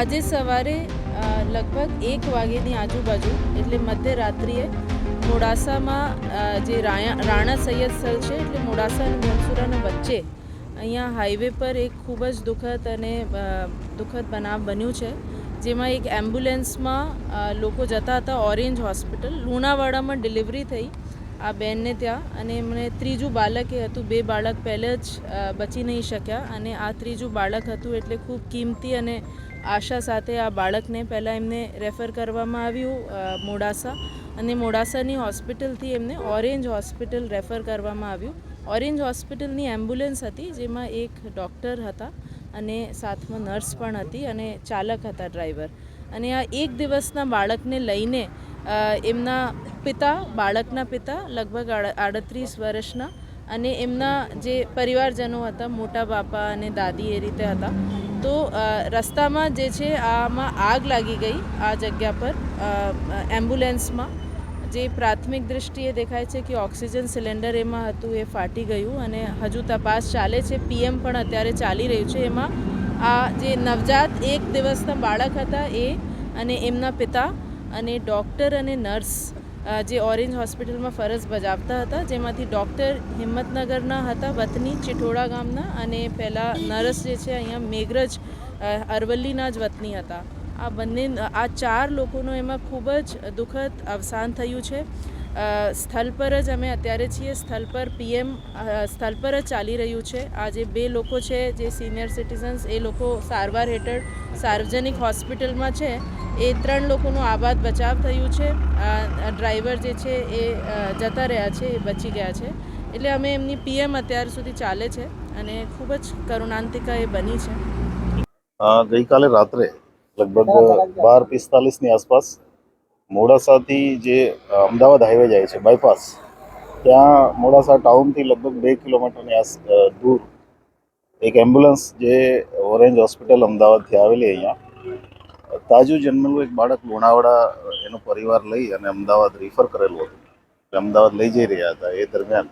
આજે સવારે લગભગ એક વાગ્યાની આજુબાજુ, એટલે મધ્યરાત્રિએ મોડાસામાં જે રાયા, રાણા સૈયદ સ્થળ છે, એટલે મોડાસા અને ધનસુરાના વચ્ચે અહીંયા હાઈવે પર એક ખૂબ જ દુઃખદ અને દુઃખદ બનાવ બન્યું છે. જેમાં એક એમ્બ્યુલન્સમાં લોકો જતા હતા ઓરેન્જ હોસ્પિટલ. લુણાવાડામાં ડિલિવરી થઈ આ બેનને ત્યાં અને એમણે ત્રીજું બાળક, એ હતું, બે બાળક પહેલે જ બચી નહીં શક્યા અને આ ત્રીજું બાળક હતું એટલે ખૂબ કિંમતી અને આશા સાથે આ બાળકને પહેલાં એમને રેફર કરવામાં આવ્યું મોડાસા. અને મોડાસાની હોસ્પિટલથી એમને ઓરેન્જ હોસ્પિટલ રેફર કરવામાં આવ્યું. ઓરેન્જ હોસ્પિટલની એમ્બ્યુલન્સ હતી, જેમાં એક ડૉક્ટર હતા અને સાથમાં નર્સ પણ હતી અને ચાલક હતા ડ્રાઈવર. અને આ એક દિવસના બાળકને લઈને એમના પિતા, બાળકના પિતા લગભગ આડ- આડત્રીસ વર્ષના અને એમના જે પરિવારજનો હતા, મોટા બાપા અને દાદી એ રીતે હતા તો રસ્તામાં જે છે, આમાં આગ લાગી ગઈ આ જગ્યા પર એમ્બ્યુલન્સમાં. જે પ્રાથમિક દૃષ્ટિએ દેખાય છે કે ઓક્સિજન સિલિન્ડર એમાં હતું, એ ફાટી ગયું અને હજુ તપાસ ચાલે છે. પીએમ પણ અત્યારે ચાલી રહ્યું છે. એમાં આ જે નવજાત એક દિવસના બાળક હતા એ અને એમના પિતા અને ડૉક્ટર અને નર્સ જે ઓરેન્જ હોસ્પિટલમાં ફરજ બજાવતા હતા, જેમાંથી ડૉક્ટર હિંમતનગરના હતા, વતની ચિઠોડા ગામના અને પહેલાં નર્સ જે છે, અહીંયા મેઘરજ અરવલ્લીના જ વતની હતા. આ બંને, આ ચાર લોકોનું એમાં ખૂબ જ દુઃખદ અવસાન થયું છે. સ્થળ પર જ અમે અત્યારે છીએ, સ્થળ પર પીએમ સ્થળ પર જ ચાલી રહ્યું છે. આ જે બે લોકો છે, જે સિનિયર સિટીઝન્સ, એ લોકો સારવાર હેઠળ સાર્વજનિક હોસ્પિટલમાં છે. એ ત્રણ લોકોનું આબાદ બચાવ થયું છે. ડ્રાઈવર જે છે એ જતા રહ્યા છે, એ બચી ગયા છે. એટલે અમે એમની પીએમ અત્યાર સુધી ચાલે છે અને ખૂબ જ કરુણાંતિકા એ બની છે. ગઈકાલે રાત્રે લગભગ બાર પિસ્તાલીસની આસપાસ મોડાસાથી જે અમદાવાદ હાઈવે જાય છે, બાયપાસ, ત્યાં મોડાસા ટાઉનથી લગભગ બે કિલોમીટરની આસ દૂર એક એમ્બ્યુલન્સ જે ઓરેન્જ હોસ્પિટલ અમદાવાદથી આવેલી અહીંયા તાજું જન્મેલું એક બાળક લુણાવાડા એનો પરિવાર લઈ અને અમદાવાદ રિફર કરેલું હતું. અમદાવાદ લઈ જઈ રહ્યા હતા. એ દરમિયાન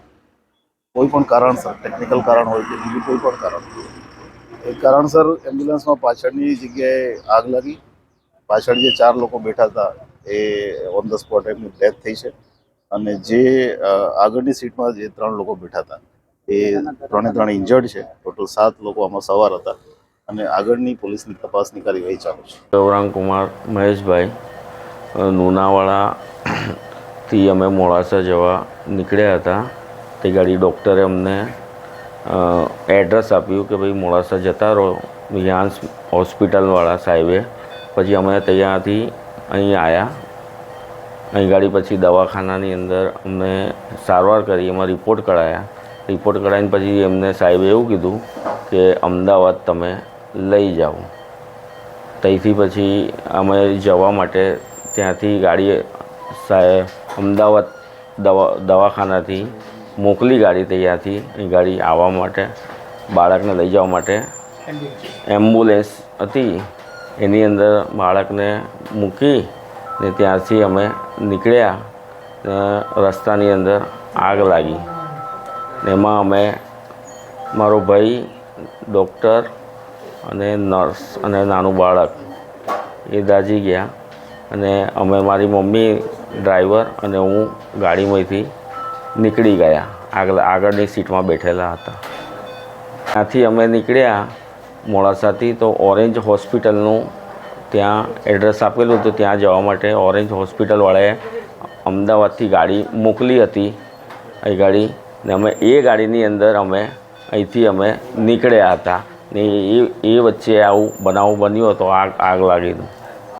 કોઈ પણ કારણસર ટેકનિકલ કારણ હોય કે બીજું કોઈ પણ કારણ એ કારણસર એમ્બ્યુલન્સમાં પાછળની જગ્યાએ આગ લાગી. પાછળ જે ચાર લોકો બેઠા હતા, એ ઓન ધ સ્પોટ એમની ડેથ થઈ છે. અને જે આગળની સીટમાં જે ત્રણ લોકો બેઠા હતા, એ ત્રણે ત્રણ ઇન્જર્ડ છે. ટોટલ સાત લોકો આમાં સવાર હતા. અને આગળની પોલીસની તપાસની કાર્યવાહી ચાલુ છે. ગૌરાંગ કુમાર મહેશભાઈ લુણાવાડાથી અમે મોડાસા જવા નીકળ્યા હતા. તે ગાડી ડૉક્ટરે અમને એડ્રેસ આપ્યું કે ભાઈ મોડાસા જતા રહો યાન્સ હોસ્પિટલવાળા સાહેબે. પછી અમે ત્યાંથી અહીં આવ્યા અહીં ગાડી પછી દવાખાનાની અંદર અમને સારવાર કરી, એમાં રિપોર્ટ કઢાયા. રિપોર્ટ કરાવીને પછી એમને સાહેબે એવું કીધું કે અમદાવાદ તમે લઈ જાઓ ત્યાંથી પછી અમે જવા માટે ત્યાંથી ગાડી અમદાવાદ દવા, દવાખાનાથી મોકલી ગાડી ત્યાંથી. એ ગાડી આવવા માટે, બાળકને લઈ જવા માટે એમ્બ્યુલન્સ હતી. એની અંદર બાળકને મૂકી ને ત્યાંથી અમે નીકળ્યા રસ્તાની અંદર આગ લાગી. એમાં અમે, મારો ભાઈ ડૉક્ટર અને નર્સ અને નાનું બાળક એ દાજી ગયા. અને અમે મારી મમ્મી ડ્રાઈવર અને હું ગાડીમાંથી નીકળી ગયા. આગળ, આગળની સીટમાં બેઠેલા હતા. ત્યાંથી અમે નીકળ્યા મોડાસાથી તો ઓરેન્જ હોસ્પિટલનું ત્યાં એડ્રેસ આપેલું હતું. ત્યાં જવા માટે ઓરેન્જ હોસ્પિટલવાળાએ અમદાવાદથી ગાડી મોકલી હતી એ ગાડી ને અમે એ ગાડીની અંદર અમે અહીંથી અમે નીકળ્યા હતા. ને એ એ વચ્ચે આવું બનાવ બન્યો હતો આગ આગ લાગીનું